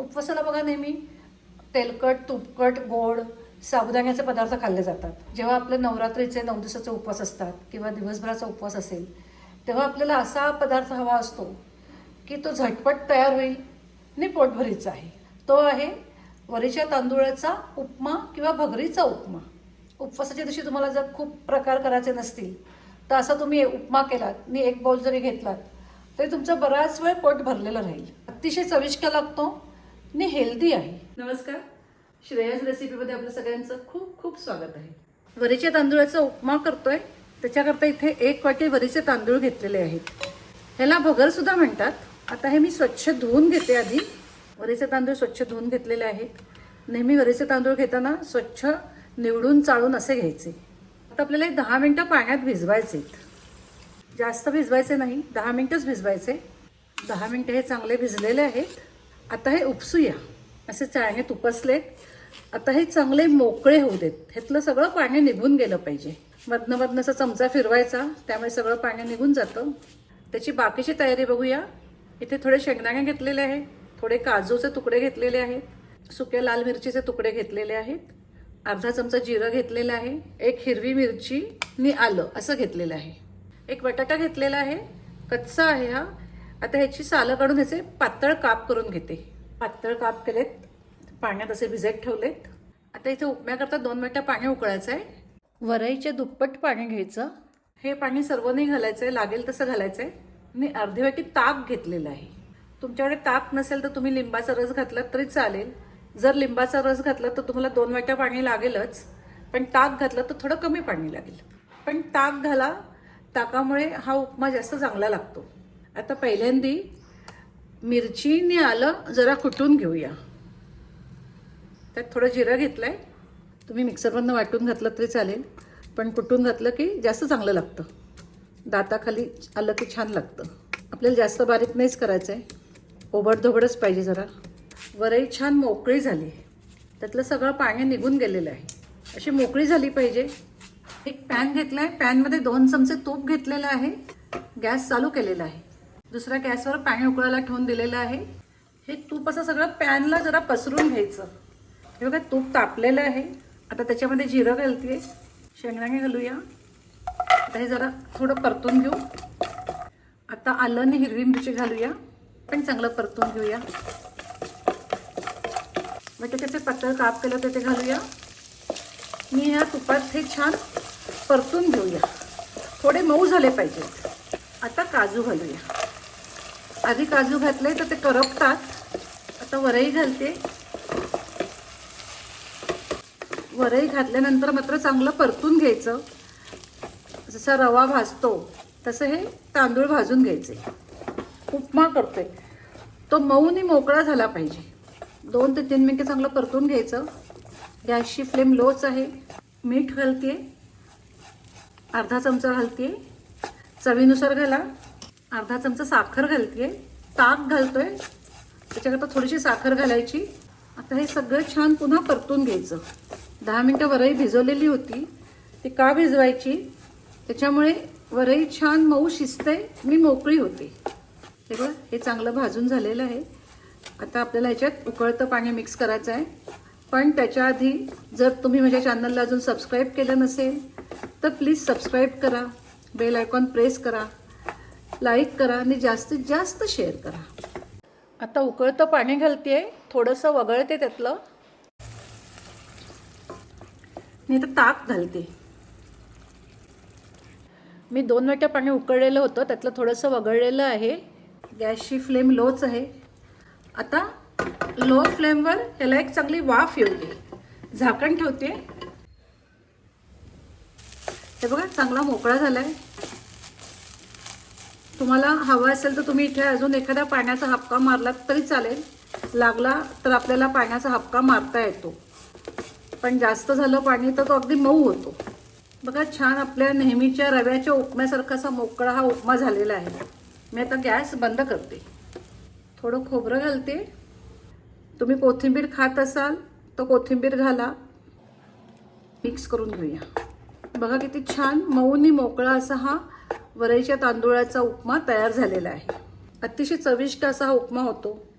उपवासाला बघा नेहमी तेलकट तुपकट गोड साबुदाण्याचे पदार्थ खाल्ले जातात. जेव्हा आपले नवरात्रीचे नऊ दिवसाचे उपवास असतात किंवा दिवसभराचा उपवास असेल तेव्हा आपल्याला असा पदार्थ हवा असतो की तो झटपट तयार होईल आणि पोटभरीचा आहे तो आहे वरीच्या तांदूळाचा उपमा किंवा भगरीचा उपमा. उपवासाच्या दिवशी तुम्हाला जर खूप प्रकार करायचे नसतील तर असा तुम्ही उपमा केलात आणि एक बाउल जरी घेतलात तरी तुमचा बराच वेळ पोट भरलेलं राहील. अतिशय चविष्ट लागतो आणि हेल्दी आहे. नमस्कार. श्रेयस रेसिपीमध्ये आपलं सगळ्यांचं खूप खूप स्वागत आहे. वरीच्या तांदूळाचा उपमा करतोय. त्याच्याकरता इथे एक वाटी वरीचे तांदूळ घेतलेले आहेत. ह्याला भगर सुद्धा म्हणतात. आता हे मी स्वच्छ धुवून घेते आधी. वरीचे तांदूळ स्वच्छ धुवून घेतलेले आहेत. नेहमी वरीचे तांदूळ घेताना स्वच्छ निवडून चाळून असे घ्यायचे. आता आपल्याला एक दहा मिनटं पाण्यात भिजवायचे आहेत. जास्त भिजवायचे नाही दहा मिनटंच भिजवायचे. दहा मिनटं हे चांगले भिजलेले आहेत. आता हे उपसूया. असे चाळणे उपसलेत आता हे चांगले मोकळे होऊ देत. ह्यातलं सगळं पाणी निघून गेलं पाहिजे. मधनं मधनं चमचा फिरवायचा. त्यामुळे सगळं पाणी निघून जातं. त्याची बाकीची तयारी बघूया. इथे थोडे शेंगदाणे घेतलेले आहे थोडे काजूचे तुकडे घेतलेले आहेत. सुक्या लाल मिरचीचे तुकडे घेतलेले आहेत. अर्धा चमचा जिरं घेतलेलं आहे. एक हिरवी मिरची नि आलं असं घेतलेलं आहे. एक बटाटा घेतलेला आहे. कच्चा आहे हा. आता ह्याची सालं काढून ह्याचे पातळ काप करून घेते. पातळ काप केलेत पाण्यात असे भिजत ठेवलेत. आता इथे उपम्याकरता दोन मिनटं पाणी उकळायचं आहे वरईचे दुप्पट पाणी घ्यायचं. हे पाणी सर्व नाही घालायचं आहे लागेल तसं घालायचं आहे मी अर्धी वाटी ताक घेतलेलं आहे. तुमच्याकडे ताक नसेल तर तुम्ही लिंबाचा रस घातलात तरी चालेल. जर लिंबाचा रस घातला तर तुम्हाला दोन वाट्या पाणी लागेलच. पण ताक घातलं तर थोडं कमी पाणी लागेल. पण ताक घाला. ताकामुळे हा उपमा जास्त चांगला लागतो. आता पहिल्यांदी मिरचीने आलं जरा कुटून घेऊया. त्यात थोडं जिरं घेतलं आहे तुम्ही मिक्सरमधनं वाटून घातलं तरी चालेल. पण कुटून घातलं की जास्त चांगलं लागतं. दाताखाली आलं की छान लागतं. आपल्याला जास्त बारीक नाहीच करायचं आहे ओबडधोबडच पाहिजे जरा. वरही छान मोकळी झाली. त्यातलं सगळं पाणी निघून गेलेलं आहे. अशी मोकळी झाली पाहिजे. एक पॅन घेतला आहे पॅनमध्ये दोन चमचे तूप घेतलेलं आहे. गॅस चालू केलेला आहे. दुसऱ्या गॅसवर पाणी उकळायला ठेवून दिलेलं आहे. हे तूप असं सगळं पॅनला जरा पसरून घ्यायचं. हे बघा तूप तापलेलं आहे. आता त्याच्यामध्ये जिरं घालते शेंगदाणे घालूया. आता हे जरा थोडं परतून घेऊ. आता आलं आणि हिरवी मिरची घालूया. पण चांगलं परतून घेऊया. मग त्याचे पातळ काप केलं तर ते घालूया. मी ह्या तुपात हे छान परतून घेऊया. थोडे मऊ झाले पाहिजेत. आता काजू घालूया. आधी काजू घातले तर ते करपतात. आता वरई घालते. वरई घातल्यानंतर मात्र चांगलं परतून घ्यायचं. जसा रवा भाजतो तसं हे तांदूळ भाजून घ्यायचे. उपमा करतोय. तो मऊनी मोकळा झाला पाहिजे. दोन ते तीन मिनिटं चांगलं परतून घ्यायचं. गॅसची फ्लेम लोच आहे. मीठ घालते. अर्धा चमचा घालते. चवीनुसार घाला. अर्धा चमचा साखर घालते ताक घालतोय. त्याच्याकरता थोडीशी साखर घालायची. आता हे सगळं छान पुन्हा परतून घ्यायचं. दहा मिनटं वरई भिजवलेली होती. ती का भिजवायची? त्याच्यामुळे वरई छान मऊ शिजते मी मोकळी होते. हे बघा हे चांगलं भाजून झालेलं आहे. आता आपल्याला ह्याच्यात उकळतं पाणी मिक्स करायचं आहे. पण त्याच्या आधी जर तुम्ही माझ्या चॅनलला अजून सबस्क्राईब केलं नसेल तर प्लीज सबस्क्राईब करा. बेल आयकॉन प्रेस करा. लाईक करा आणि जास्तीत जास्त शेअर करा. आता उकळतं पाणी घालते थोडंसं वगळते त्यातलं. मी आता ताक घालते. मी दोन वाट्या पाणी उकळलेलं होतं त्यातलं थोडंसं वगळलेलं आहे. गॅसची फ्लेम लोच आहे. आता लो फ्लेमवर ह्याला एक चांगली वाफ येऊ दे. झाकण ठेवते. हे बघा चांगला मोकळा झाला आहे तुम्हाला हवा असेल तर तुम्ही इथे अजून एखाद्या पाण्याचा हपका मारलात तरी चालेल. लागला तर आपल्याला पाण्याचा हपका मारता येतो. पण जास्त झालं पाणी तर तो अगदी मऊ होतो. बघा छान आपल्या नेहमीच्या रव्याच्या उपम्यासारखा असा मोकळा हा उपमा झालेला आहे. मी आता गॅस बंद करते. थोडं खोबरं घालते. तुम्ही कोथिंबीर खात असाल तर कोथिंबीर घाला. मिक्स करून घेऊया. बघा किती छान मऊनी मोकळा असा हा वरईच्या तांदूळाचा उपमा तयार झालेला आहे. अतिशय चविष्ट असा हा उपमा होतो.